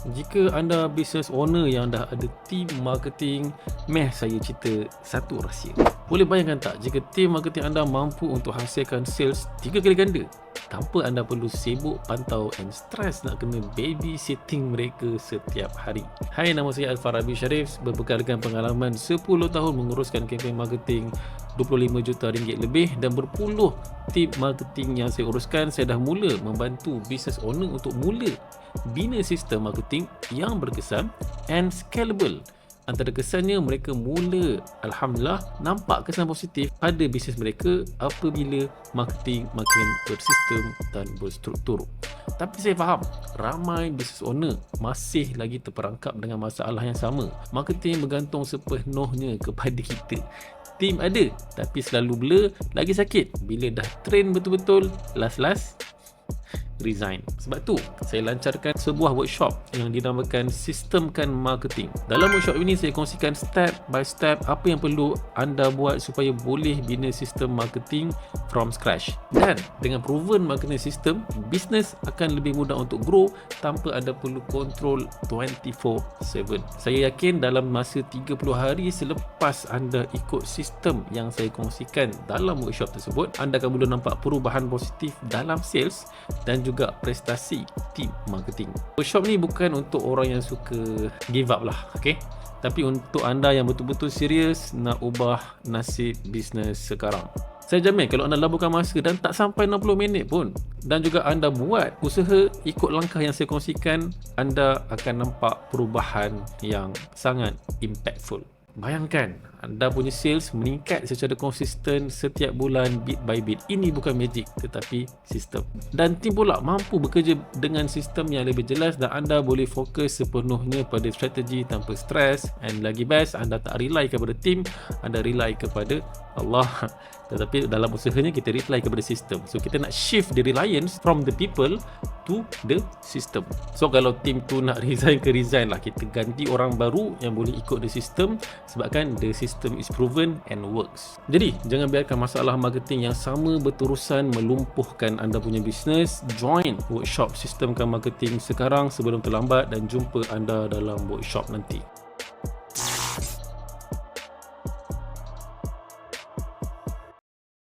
Jika anda business owner yang dah ada team marketing, meh saya cerita satu rahsia. Boleh bayangkan tak jika team marketing anda mampu untuk hasilkan sales 3 kali ganda tanpa anda perlu sibuk pantau and stress nak kena babysitting mereka setiap hari. Hai nama saya Al-Farabi Sharif berbekalkan pengalaman 10 tahun menguruskan kempen marketing 25 juta ringgit lebih dan berpuluh tip marketing yang saya uruskan saya dah mula membantu business owner untuk mula bina sistem marketing yang berkesan and scalable antara kesannya mereka mula Alhamdulillah nampak kesan positif pada bisnes mereka apabila marketing makin bersistem dan berstruktur. Tapi saya faham ramai business owner masih lagi terperangkap dengan masalah yang sama. Marketing bergantung sepenuhnya kepada kita. Team ada tapi selalu blur lagi sakit. Bila dah train betul-betul last-last resign. Sebab tu saya lancarkan sebuah workshop yang dinamakan Sistemkan Marketing. Dalam workshop ini saya kongsikan step by step apa yang perlu anda buat supaya boleh bina sistem marketing from scratch. Dan dengan proven marketing system, bisnes akan lebih mudah untuk grow tanpa anda perlu control 24/7. Saya yakin dalam masa 30 hari selepas anda ikut sistem yang saya kongsikan dalam workshop tersebut, anda akan mula nampak perubahan positif dalam sales dan juga prestasi team marketing. Workshop ni bukan untuk orang yang suka give up lah, okay? Tapi untuk anda yang betul-betul serius nak ubah nasib bisnes sekarang. Saya jamin kalau anda laburkan masa dan tak sampai 60 minit pun dan juga anda buat usaha ikut langkah yang saya kongsikan, anda akan nampak perubahan yang sangat impactful. Bayangkan anda punya sales meningkat secara konsisten setiap bulan bit by bit. Ini bukan magic tetapi sistem. Dan tim pula mampu bekerja dengan sistem yang lebih jelas dan anda boleh fokus sepenuhnya pada strategi tanpa stres and lagi best anda tak rely kepada tim, anda rely kepada Allah. Tetapi dalam usahanya kita rely kepada sistem. So kita nak shift the reliance from the people to the system. So kalau tim tu nak resign ke resign lah kita ganti orang baru yang boleh ikut the system sebabkan the system is proven and works. Jadi jangan biarkan masalah marketing yang sama berterusan melumpuhkan anda punya bisnes. Join workshop sistemkan marketing sekarang sebelum terlambat dan jumpa anda dalam workshop nanti.